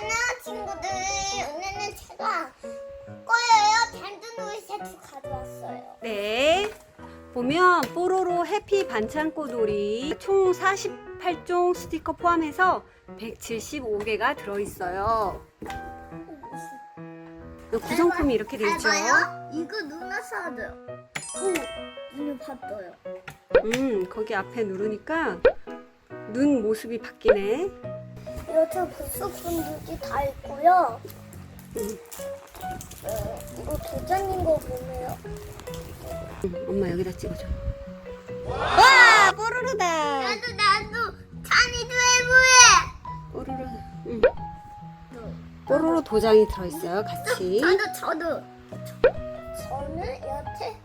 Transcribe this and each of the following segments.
안녕 친구들 오늘은 제가 거예요 밴드놀이 세트 가져왔어요 네. 보면 뽀로로 해피 반창고놀이 총 48종 스티커 포함해서 175개가 들어있어요. 이 구성품이 이렇게 되어 있죠. 봐요 이거 누나 사줘요 오 눈을 봤어요 음, 거기 앞에 누르니까 눈 모습이 바뀌네. 여자 부스분들이 다 있고요 음, 어, 이거 도장인 거 보네요 음, 엄마 여기다 찍어줘. 와, 뽀로로다. 나도 나도 찬이도 해보해 뽀로로. 음. 뽀로로 도장이 들어있어요, 같이. 저도 저도 저는 여태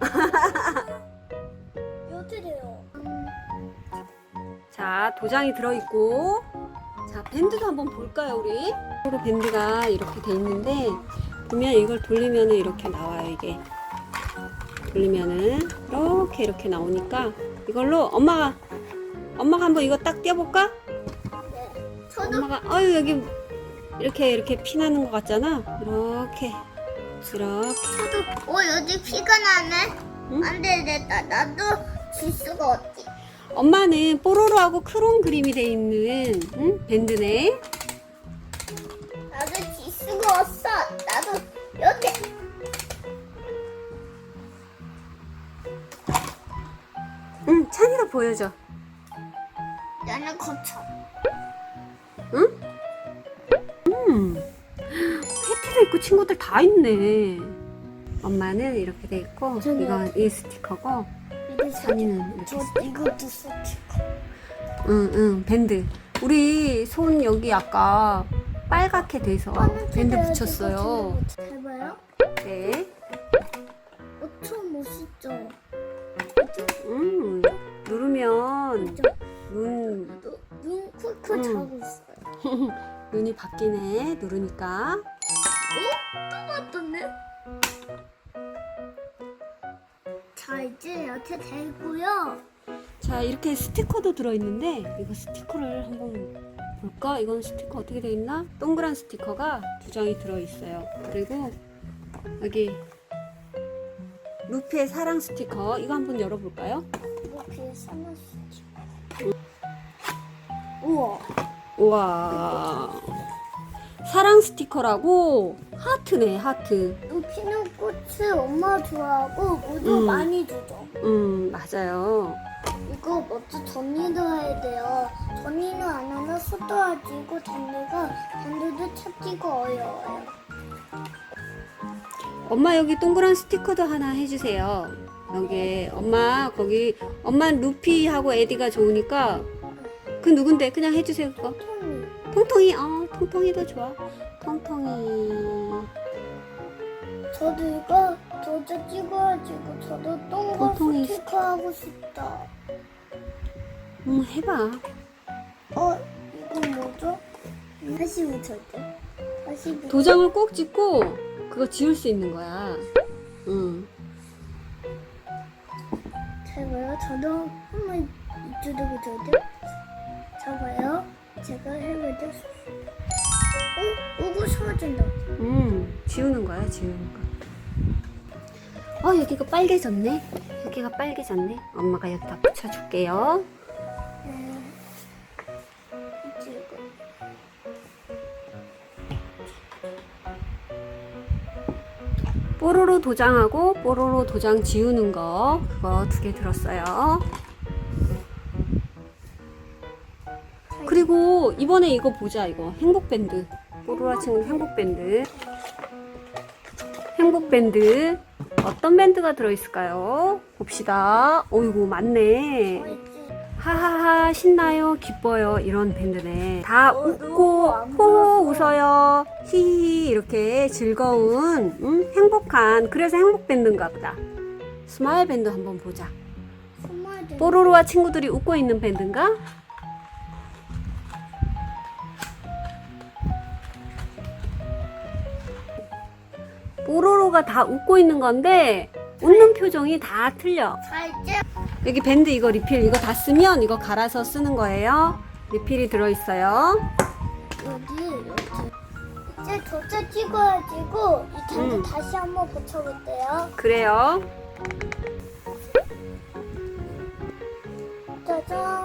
여태래요 자, 도장이 들어있고, 자, 밴드도 한번 볼까요, 우리? 뽀로로 밴드가 이렇게 돼 있는데, 보면 이걸 돌리면은 이렇게 나와요, 이게. 돌리면은, 이렇게, 이렇게 나오니까, 이걸로 엄마가, 엄마가 한번 이거 딱 떼어볼까? 네 저도 엄마가, 어유 여기, 이렇게, 이렇게 피나는 것 같잖아? 이렇게, 이렇게. 저도 어 여기 피가 나네 응? 안돼 됐다 나도 질 수가 없지 엄마는 뽀로로하고 크롱 그림이 돼 있는, 응? 밴드네. 나도 질 수가 없어 나도 여기 응, 찬이가 보여줘. 나는 거쳐 응? 음. 패티도 있고 친구들 다 있네. 엄마는 이렇게 돼 있고 이건 이 스티커고 이렇게. 저 이것도 스티커 응, 응, 밴드. 우리 손 여기 아까 빨갛게 돼서 밴드 붙였어요. 잘 봐요 네. 엄청 멋있죠 음. 누르면 저눈 나도 눈 쿨쿨 응. 자고 있어요 눈이 바뀌네. 누르니까. 어? 또 맞췄네 자 이제 여태 되고요 자, 이렇게 스티커도 들어있는데, 이거 스티커를 한번 볼까? 이건 스티커 어떻게 돼 있나? 동그란 스티커가 두 장이 들어있어요. 그리고 여기 루피의 사랑 스티커, 이거 한번 열어볼까요? 이렇게 써놨지 우와 우와. 사랑 스티커라고 하트네, 하트. 높이는 꽃을 엄마 좋아하고 모두 음. 많이 주죠. 음, 맞아요. 이거 먼저 정리도 해야 돼요. 정리는 안 하면 쏟아지고 정리가 반대도 찾기가 어려워요. 엄마 여기 동그란 스티커도 하나 해주세요. 여기 엄마 거기 엄마 루피하고 에디가 좋으니까 그 누군데 그냥 해주세요 그거. 통이 통통이 어 통통이도 좋아. 통통이 저도 이거 도저 찍어가지고 저도 동거 통통이 스티커 하고 싶다. 음 해봐. 어? 이건 뭐죠? 다시 붙여줘. 다시 붙여. 도장을 꼭 찍고 그거 지울 수 있는 거야. 응. 잘 봐요. 저도 한번 이쪽도 붙여야 돼. 잘 봐요. 제가 해봐도 어? 이거 사라진다. 음 지우는 거야 지우는 거. 어 여기가 빨개졌네. 여기가 빨개졌네. 엄마가 여기다 붙여줄게요. 뽀로로 도장하고 뽀로로 도장 지우는 거 그거 두 개 들었어요. 그리고 이번에 이거 보자 이거 행복밴드 뽀로로 친구 행복밴드 행복밴드 어떤 밴드가 들어있을까요? 봅시다. 어이구. 뭐였지? 하하하 신나요 기뻐요 이런 밴드네 다 어, 웃고 호호 보였어. 웃어요 히히 이렇게 즐거운 음, 행복한 그래서 행복 밴드인가 보다 스마일 밴드 한번 보자. 뽀로로와 친구들이 웃고 있는 밴드인가? 뽀로로가 다 웃고 있는 건데 웃는 표정이 다 틀려 여기 밴드 이거 리필 이거 다 쓰면 이거 갈아서 쓰는 거예요. 리필이 들어있어요. 여기 이렇게 이제 도체 찍어가지고 이 텐트 음. 다시 한번 붙여볼게요. 그래요. 짜잔.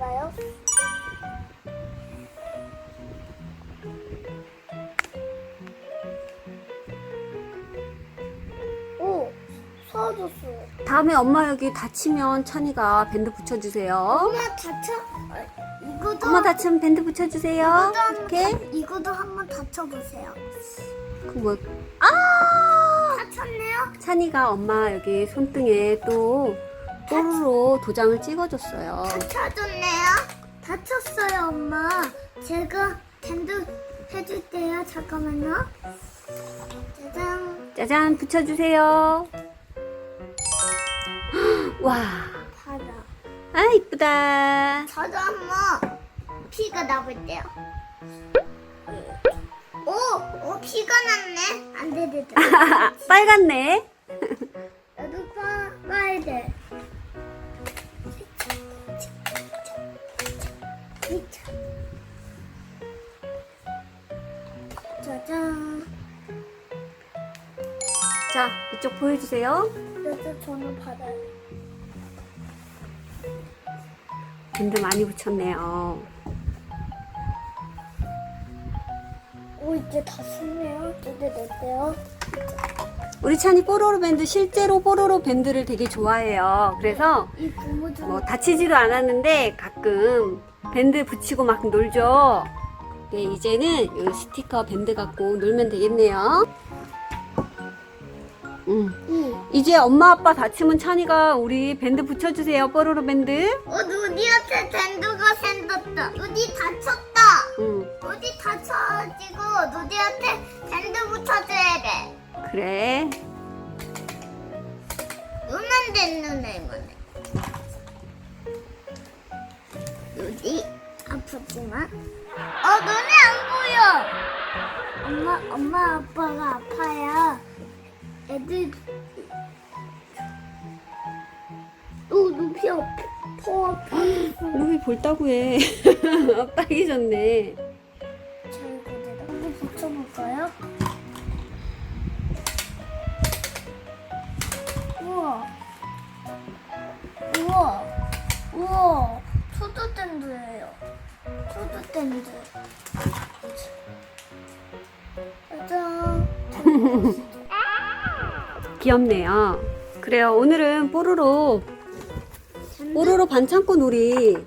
제발요. 오, 서줬어요. 다음에 엄마 여기 다치면 찬이가 밴드 붙여주세요. 엄마 다쳐? 어, 이거도 엄마 다치면 밴드 붙여주세요. 이거도 한번 이렇게. 다- 이거도 한번 다쳐보세요. 그 뭐, 아! 다쳤네요? 찬이가 엄마 여기 손등에 또 뽀로로 도장을 찍어줬어요. 다쳐줬네요? 다쳤어요, 엄마. 제가 밴드 해줄게요. 잠깐만요. 짜잔. 짜잔, 붙여주세요. 와, 바다. 아, 이쁘다. 저도 한번 피가 나볼게요. 오, 오 피가 났네. 안 돼, 돼, 돼. 빨갛네. 짜잔. 자, 이쪽 보여주세요. 그래서 저는 받아요. 밴드 많이 붙였네요. 오, 이제 다 썼네요. 이제 냈대요. 우리 찬이 뽀로로 밴드 실제로 뽀로로 밴드를 되게 좋아해요. 그래서 이 고무줄. 뭐 다치지도 않았는데 가끔 밴드 붙이고 막 놀죠. 네, 이제는 이 스티커 밴드 갖고 놀면 되겠네요. 음. 응. 이제 엄마 아빠 다치면 찬이가 우리 밴드 붙여주세요. 뽀로로 밴드. 어, 누디한테 밴드가 생겼다. 누디 다쳤다. 음, 누디 다쳐가지고 누디한테 밴드 붙여줘야 돼. 그래. 눈만 됐는 애만 해. 누디 아팠지만. 어, 눈이 안 보여. 엄마, 엄마 아빠가 아파야 애들. 오, 눈이 아파. 더 아파. 루비 볼다고 해. 빨개졌네. 자, 이거 내가 한번 붙여볼까요? 우와. 우와. 우와. 소드밴드예요. 소드밴드. 귀엽네요. 그래요. 오늘은 뽀로로 뽀로로 반창고 놀이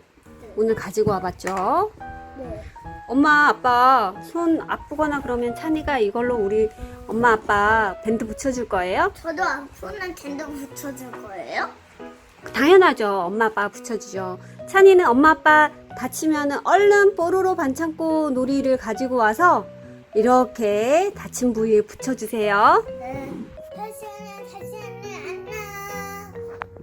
오늘 가지고 와봤죠. 네. 엄마 아빠 손 아프거나 그러면 찬이가 이걸로 우리 엄마 아빠 밴드 붙여줄 거예요? 저도 아프면 밴드 붙여줄 거예요? 당연하죠. 엄마 아빠 붙여주죠. 찬이는 엄마 아빠 다치면은 얼른 뽀로로 반창고 놀이를 가지고 와서 이렇게 다친 부위에 붙여주세요. 네.